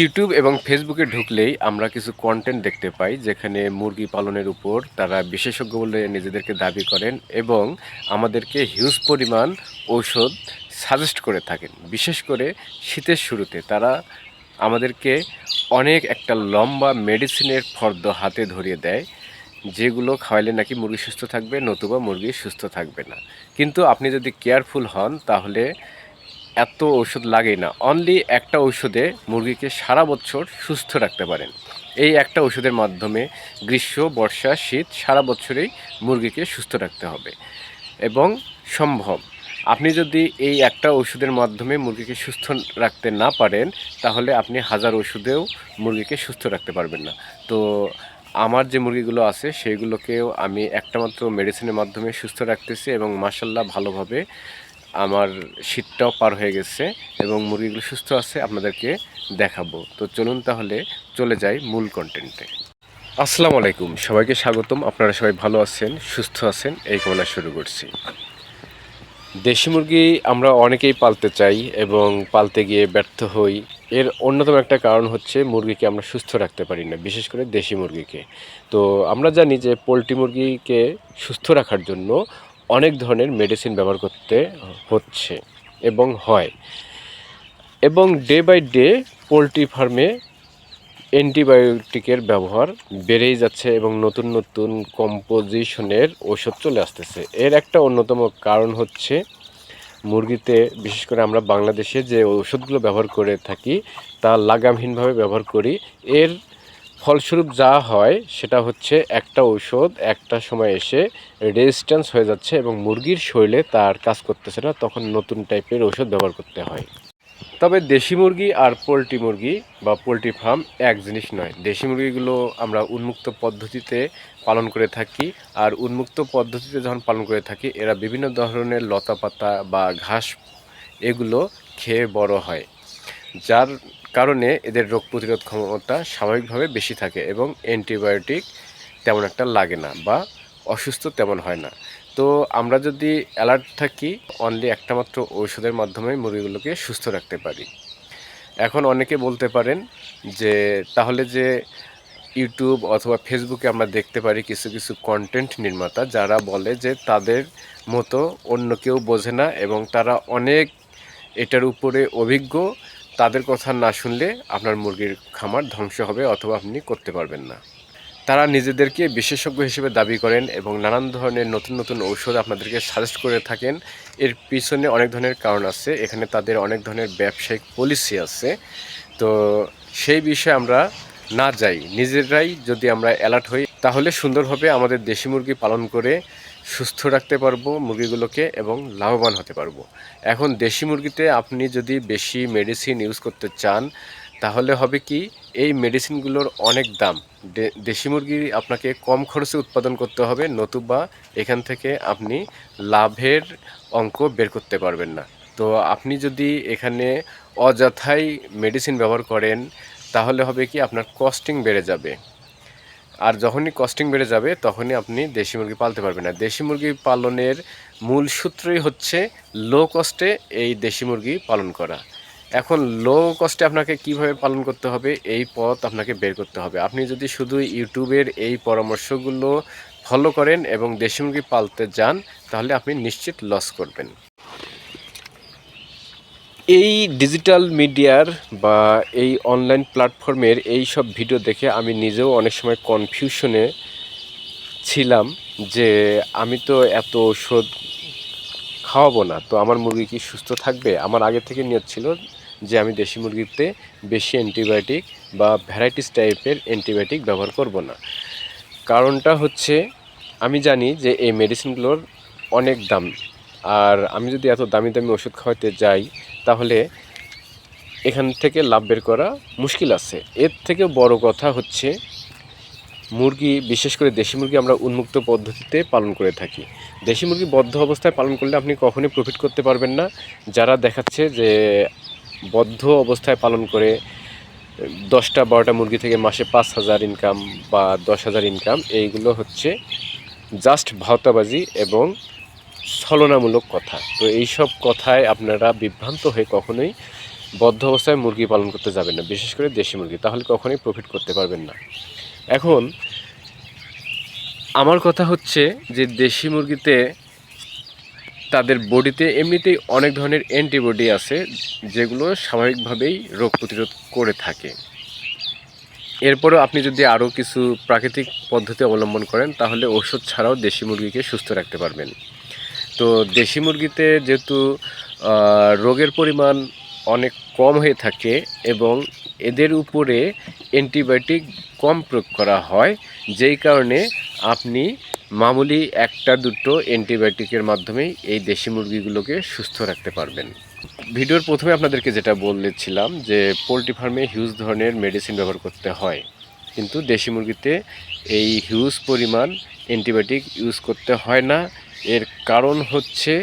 YouTube এবং ফেসবুকে ঢুকলেই আমরা কিছু কন্টেন্ট দেখতে পাই, যেখানে মুরগি পালনের উপর তারা বিশেষজ্ঞ বলে নিজেদেরকে দাবি করেন এবং আমাদেরকে হিউজ পরিমাণ ঔষধ সাজেস্ট করে থাকেন। বিশেষ করে শীতের শুরুতে তারা আমাদেরকে অনেক একটা লম্বা মেডিসিনের ফর্দ হাতে ধরিয়ে দেয়, যেগুলো খাওয়াইলে নাকি মুরগি সুস্থ থাকবে, নতুবা মুরগি সুস্থ থাকবে না। কিন্তু আপনি যদি কেয়ারফুল হন, তাহলে এত ওষুধ লাগেই না। অনলি একটা ঔষধে মুরগিকে সারা বছর সুস্থ রাখতে পারেন। এই একটা ওষুধের মাধ্যমে গ্রীষ্ম, বর্ষা, শীত সারা বছরেই মুরগিকে সুস্থ রাখতে হবে। এবং সম্ভব। আপনি যদি এই একটা ওষুধের মাধ্যমে মুরগিকে সুস্থ রাখতে না পারেন, তাহলে আপনি হাজার ওষুধেও মুরগিকে সুস্থ রাখতে পারবেন না। তো আমার যে মুরগিগুলো আছে সেইগুলোকেও আমি একটা মাত্র মেডিসিনের মাধ্যমে সুস্থ রাখতেছি এবং মাসাল্লাহ ভালোভাবে আমার শীতটাও পার হয়ে গেছে এবং মুরগিগুলো সুস্থ আছে, আপনাদেরকে দেখাবো। তো চলুন তাহলে চলে যাই মূল কন্টেন্টে আসসালামু আলাইকুম, সবাইকে স্বাগতম। আপনারা সবাই ভালো আছেন, সুস্থ আছেন, এই কামনা শুরু করছি। দেশি মুরগি আমরা অনেকেই পালতে চাই এবং পালতে গিয়ে ব্যর্থ হই। এর অন্যতম একটা কারণ হচ্ছে মুরগিকে আমরা সুস্থ রাখতে পারি না, বিশেষ করে দেশি মুরগিকে। তো আমরা জানি যে পোলট্রি মুরগিকে সুস্থ রাখার জন্য অনেক ধরনের মেডিসিন ব্যবহার করতে হচ্ছে এবং হয়। এবং ডে বাই ডে পোলট্রি ফার্মে অ্যান্টিবায়োটিকের ব্যবহার বেড়েই যাচ্ছে এবং নতুন নতুন কম্পোজিশনের ওষুধ চলে আসতেছে। এর একটা অন্যতম কারণ হচ্ছে মুরগিতে, বিশেষ করে আমরা বাংলাদেশে যে ওষুধগুলো ব্যবহার করে থাকি, তা লাগামহীনভাবে ব্যবহার করি। এর ফলস্বরূপ যা হয়, সেটা হচ্ছে একটা ঔষধ, একটা সময় এসে রেজিস্ট্যান্স হয়ে যাচ্ছে এবং মুরগির শরীরে তার কাজ করতেছে না, তখন নতুন টাইপের ওষুধ ব্যবহার করতে হয়। তবে দেশি মুরগি আর পোলট্রি মুরগি বা পোলট্রি ফার্ম এক জিনিস নয়। দেশি মুরগিগুলো আমরা উন্মুক্ত পদ্ধতিতে পালন করে থাকি আর উন্মুক্ত পদ্ধতিতে যখন পালন করে থাকি, এরা বিভিন্ন ধরনের লতা পাতা বা ঘাস এগুলো খেয়ে বড় হয়। যার কারণে এদের রোগ প্রতিরোধ ক্ষমতা স্বাভাবিকভাবে বেশি থাকে এবং অ্যান্টিবায়োটিক তেমন একটা লাগে না বা অসুস্থ তেমন হয় না। তো আমরা যদি অ্যালার্ট থাকি, অনলি একটা মাত্র ঔষধের মাধ্যমে মুরগিগুলোকে সুস্থ রাখতে পারি। এখন অনেকে বলতে পারেন যে, তাহলে যে ইউটিউব অথবা ফেসবুকে আমরা দেখতে পারি কিছু কিছু কন্টেন্ট নির্মাতা যারা বলে যে, তাদের মতো অন্য কেউ বোঝে না এবং তারা অনেক এটার উপরে অভিজ্ঞ তাদের কথা না শুনলে আপনার মুরগির খামার ধ্বংস হবে অথবা আপনি করতে পারবেন না। তারা নিজেদেরকে বিশেষজ্ঞ হিসেবে দাবি করেন এবং নানান ধরনের নতুন নতুন ঔষধ আপনাদেরকে সাজেস্ট করে থাকেন। এর পিছনে অনেক ধরনের কারণ আছে। এখানে তাদের অনেক ধরনের ব্যবসায়িক পলিসি আছে। তো সেই বিষয়ে আমরা না যাই। নিজেরাই যদি আমরা অ্যালার্ট হই, তাহলে সুন্দরভাবে আমাদের দেশি মুরগি পালন করে সুস্থ রাখতে পারব, মুরগিগুলোকে এবং লাভবান হতে পারব। এখন দেশি মুরগিতে আপনি যদি বেশি মেডিসিন ইউজ করতে চান, তাহলে হবে কি, এই মেডিসিনগুলোর অনেক দাম। দেশি মুরগি আপনাকে কম খরচে উৎপাদন করতে হবে, নতুবা এখান থেকে আপনি লাভের অঙ্ক বের করতে পারবেন না। তো আপনি যদি এখানে অযথাই মেডিসিন ব্যবহার করেন, তাহলে হবে কি, আপনার কস্টিং বেড়ে যাবে। আর যখনই কস্টিং বেড়ে যাবে, তখনই আপনি দেশি মুরগি পালতে পারবেন। না দেশি মুরগি পালনের মূল সূত্রই হচ্ছে লো কস্টে এই দেশি মুরগি পালন করা। এখন লো কস্টে আপনাকে কীভাবে পালন করতে হবে, এই পথ আপনাকে বের করতে হবে। আপনি যদি শুধু ইউটিউবের এই পরামর্শগুলো ফলো করেন এবং দেশি মুরগি পালতে যান, তাহলে আপনি নিশ্চিত লস করবেন। এই ডিজিটাল মিডিয়ার বা এই অনলাইন প্ল্যাটফর্মের এই সব ভিডিও দেখে আমি নিজেও অনেক সময় কনফিউশনে ছিলাম যে আমি তো এত ওষুধ খাওয়াবো না। তো আমার মুরগি কি সুস্থ থাকবে? আমার আগে থেকে নিয়ত ছিল যে আমি দেশি মুরগিতে বেশি অ্যান্টিবায়োটিক বা ভ্যারাইটিস টাইপের অ্যান্টিবায়োটিক ব্যবহার করব না। কারণটা হচ্ছে, আমি জানি যে এই মেডিসিনগুলোর অনেক দাম। আর আমি যদি এত দামি দামি ওষুধ খাওয়াতে যাই তাহলে এখান থেকে লাভ বের করা মুশকিল আছে। এর থেকে বড় কথা হচ্ছে মুরগি, বিশেষ করে দেশি মুরগি আমরা উন্মুক্ত পদ্ধতিতে পালন করে থাকি। দেশি মুরগি বদ্ধ অবস্থায় পালন করলে আপনি কখনোই প্রফিট করতে পারবেন না। যারা দেখাচ্ছে যে বদ্ধ অবস্থায় পালন করে, দশটা, বারোটা মুরগি থেকে মাসে পাঁচ হাজার ইনকাম বা দশ হাজার ইনকাম এইগুলো হচ্ছে জাস্ট ভাওতাবাজি এবং ছলনামূলক কথা। তো এইসব কথায় আপনারা বিভ্রান্ত হয়ে কখনোই বদ্ধ অবস্থায় মুরগি পালন করতে যাবেন না, বিশেষ করে দেশি মুরগি, তাহলে কখনোই প্রফিট করতে পারবেন না। এখন, আমার কথা হচ্ছে যে দেশি মুরগিতে তাদের বডিতে এমনিতেই অনেক ধরনের অ্যান্টিবডি আছে, যেগুলো স্বাভাবিকভাবেই রোগ প্রতিরোধ করে থাকে। এরপরও আপনি যদি আরও কিছু প্রাকৃতিক পদ্ধতি অবলম্বন করেন, তাহলে ওষুধ ছাড়াও দেশি মুরগিকে সুস্থ রাখতে পারবেন। তো দেশি মুরগিতে যেহেতু রোগের পরিমাণ অনেক কম হয়ে থাকে এবং এদের উপরে অ্যান্টিবায়োটিক কম প্রয়োগ করা হয়, যেই কারণে আপনি মামুলি একটা দুটো অ্যান্টিবায়োটিকের মাধ্যমেই এই দেশি মুরগিগুলোকে সুস্থ রাখতে পারবেন। ভিডিওর প্রথমে আপনাদেরকে যেটা বলেছিলাম যে, পোলট্রি ফার্মে হিউজ ধরনের মেডিসিন ব্যবহার করতে হয়, কিন্তু দেশি মুরগিতে এই হিউজ পরিমাণ অ্যান্টিবায়োটিক ইউজ করতে হয় না। এর কারণ হচ্ছে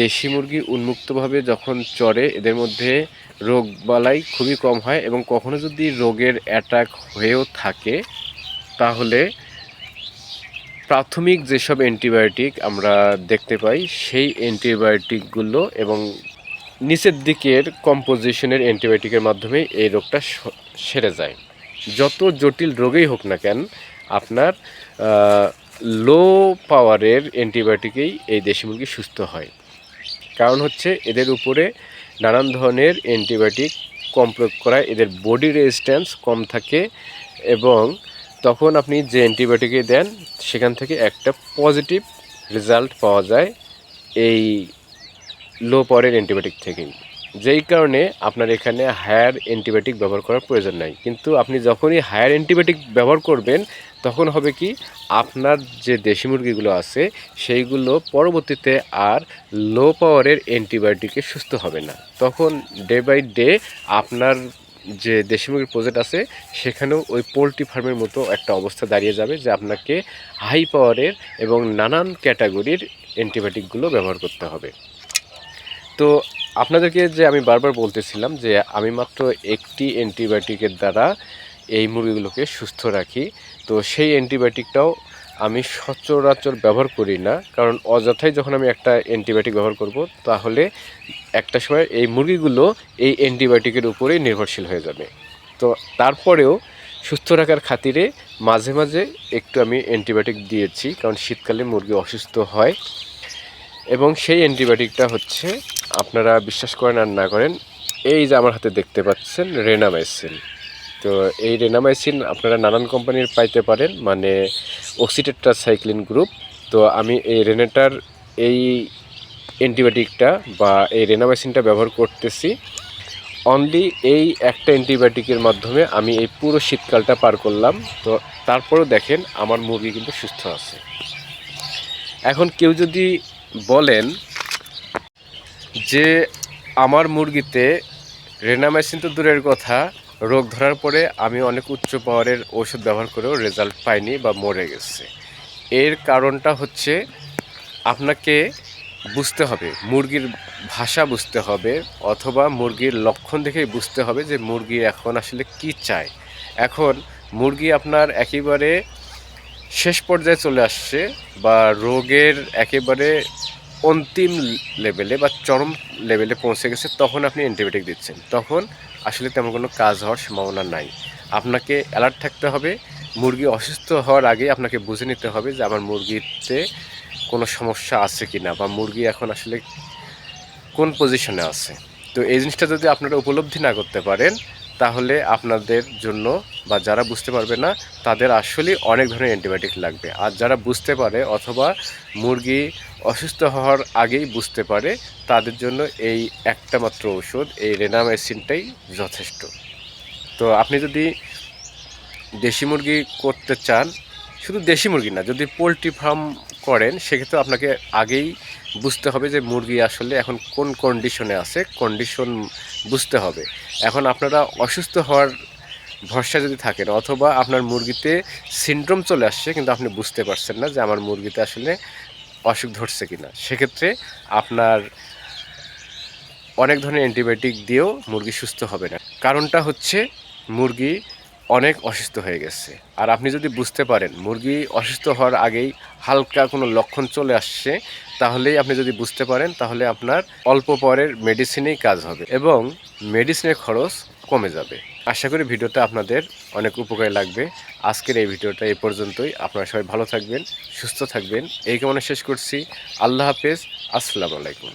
দেশি মুরগি উন্মুক্তভাবে যখন চড়ে এদের মধ্যে রোগ বালাই খুবই কম হয় এবং কখনো যদি রোগের অ্যাটাক হয়েও থাকে, তাহলে প্রাথমিক যেসব অ্যান্টিবায়োটিক আমরা দেখতে পাই, সেই অ্যান্টিবায়োটিকগুলো এবং নিচের দিকের কম্পোজিশনের অ্যান্টিবায়োটিকের মাধ্যমে এই রোগটা সেরে যায়। যত জটিল রোগেই হোক না কেন, আপনার লো পাওয়ারের অ্যান্টিবায়োটিকেই এই দেশি মুরগি সুস্থ হয়। কারণ হচ্ছে এদের উপরে নানান ধরনের অ্যান্টিবায়োটিক কম প্রয়োগ করায় এদের বডি রেজিস্ট্যান্স কম থাকে এবং তখন আপনি যে অ্যান্টিবায়োটিকে দেন, সেখান থেকে একটা পজিটিভ রেজাল্ট পাওয়া যায় এই লো পাওয়ারের অ্যান্টিবায়োটিক থেকেই। যেই কারণে আপনার এখানে হায়ার অ্যান্টিবায়োটিক ব্যবহার করার প্রয়োজন নাই। কিন্তু আপনি যখনই হায়ার অ্যান্টিবায়োটিক ব্যবহার করবেন, তখন হবে কি, আপনার যে দেশি মুরগিগুলো আছে, সেইগুলো পরবর্তীতে আর লো পাওয়ারের অ্যান্টিবায়োটিকে সুস্থ হবে না। তখন ডে বাই ডে আপনার যে দেশি মুরগির প্রজেক্ট আছে, সেখানেও ওই পোলট্রি ফার্মের মতো একটা অবস্থা দাঁড়িয়ে যাবে যে আপনাকে হাই পাওয়ারের এবং নানান ক্যাটাগরির অ্যান্টিবায়োটিকগুলো ব্যবহার করতে হবে। তো আপনাদেরকে যে আমি বারবার বলতেছিলাম যে আমি মাত্র একটি অ্যান্টিবায়োটিকের দ্বারা এই মুরগিগুলোকে সুস্থ রাখি, তো সেই অ্যান্টিবায়োটিকটাও আমি সচরাচর ব্যবহার করি না। কারণ অযথাই যখন আমি একটা অ্যান্টিবায়োটিক ব্যবহার করব, তাহলে একটা সময় এই মুরগিগুলো এই অ্যান্টিবায়োটিকের উপরেই নির্ভরশীল হয়ে যাবে। তো তারপরেও সুস্থ রাখার খাতিরে মাঝে মাঝে একটু আমি অ্যান্টিবায়োটিক দিয়েছি, কারণ শীতকালে মুরগি অসুস্থ হয়। এবং সেই অ্যান্টিবায়োটিকটা হচ্ছে আপনারা বিশ্বাস করেন আর না করেন, এই যে আমার হাতে দেখতে পাচ্ছেন রেনামাইসিন। তো এই রেনামাইসিন আপনারা নানান কোম্পানির পাইতে পারেন মানে অক্সিটেট্রাসাইক্লিন গ্রুপ। তো আমি এই রেনেটার এই অ্যান্টিবায়োটিকটা বা এই রেনামাইসিনটা ব্যবহার করতেছি। অনলি এই একটা অ্যান্টিবায়োটিকের মাধ্যমে আমি এই পুরো শীতকালটা পার করলাম। তো তারপরেও দেখেন আমার মুরগি কিন্তু সুস্থ আছে। এখন কেউ যদি বলেন যে আমার মুরগিতে রেনামাইসিন তো দূরের কথা, রোগ ধরার পরে আমি অনেক উচ্চ পাওয়ারের ওষুধ ব্যবহার করেও রেজাল্ট পাইনি বা মরে গেছে। এর কারণটা হচ্ছে আপনাকে বুঝতে হবে, মুরগির ভাষা বুঝতে হবে অথবা মুরগির লক্ষণ দেখেই বুঝতে হবে যে মুরগি এখন আসলে কি চায়। এখন মুরগি আপনার একেবারে শেষ পর্যায়ে চলে আসছে বা রোগের একেবারে অন্তিম লেভেলে বা চরম লেভেলে পৌঁছে গেছে, তখন আপনি অ্যান্টিবায়োটিক দিচ্ছেন। তখন আসলে তেমন কোনো কাজ হওয়ার সম্ভাবনা নাই। আপনাকে অ্যালার্ট থাকতে হবে। মুরগি অসুস্থ হওয়ার আগে আপনাকে বুঝে নিতে হবে যে আমার মুরগিতে কোনো সমস্যা আছে কি না বা মুরগি এখন আসলে কোন পজিশনে আছে। তো এই জিনিসটা যদি আপনারা উপলব্ধি না করতে পারেন তাহলে আপনাদের জন্য বা যারা বুঝতে পারবে না, তাদের আসলে অনেক ধরনের অ্যান্টিবায়োটিক লাগবে। আর যারা বুঝতে পারে অথবা মুরগি অসুস্থ হওয়ার আগেই বুঝতে পারে, তাদের জন্য এই একটা মাত্র ওষুধ এই রেনামাইসিনটাই যথেষ্ট। তো আপনি যদি দেশি মুরগি করতে চান, শুধু দেশি মুরগি না, যদি পোলট্রি ফার্ম করেন, সেক্ষেত্রে আপনাকে আগেই বুঝতে হবে যে মুরগি আসলে এখন কোন কন্ডিশনে আছে কন্ডিশন বুঝতে হবে। এখন আপনারা অসুস্থ হওয়ার ভরসা যদি থাকেন, অথবা আপনার মুরগিতে সিনড্রোম চলে আসছে কিন্তু আপনি বুঝতে পারছেন না যে আমার মুরগিতে আসলে অসুখ ধরছে কি না সেক্ষেত্রে আপনার অনেক ধরনের অ্যান্টিবায়োটিক দিয়েও মুরগি সুস্থ হবে না। কারণটা হচ্ছে মুরগি অনেক অসুস্থ হয়ে গেছে। আর আপনি যদি বুঝতে পারেন, মুরগি অসুস্থ হওয়ার আগেই হালকা কোনো লক্ষণ চলে আসছে, তাহলেই আপনি যদি বুঝতে পারেন, তাহলে আপনার অল্প পরের মেডিসিনেই কাজ হবে এবং মেডিসিনের খরচ কমে যাবে। আশা করি ভিডিওটা আপনাদের অনেক উপকারে লাগবে। আজকের এই ভিডিওটা এই পর্যন্তই। আপনারা সবাই ভালো থাকবেন, সুস্থ থাকবেন। এই কামনা শেষ করছি। আল্লাহ হাফেজ। আসসালামু আলাইকুম।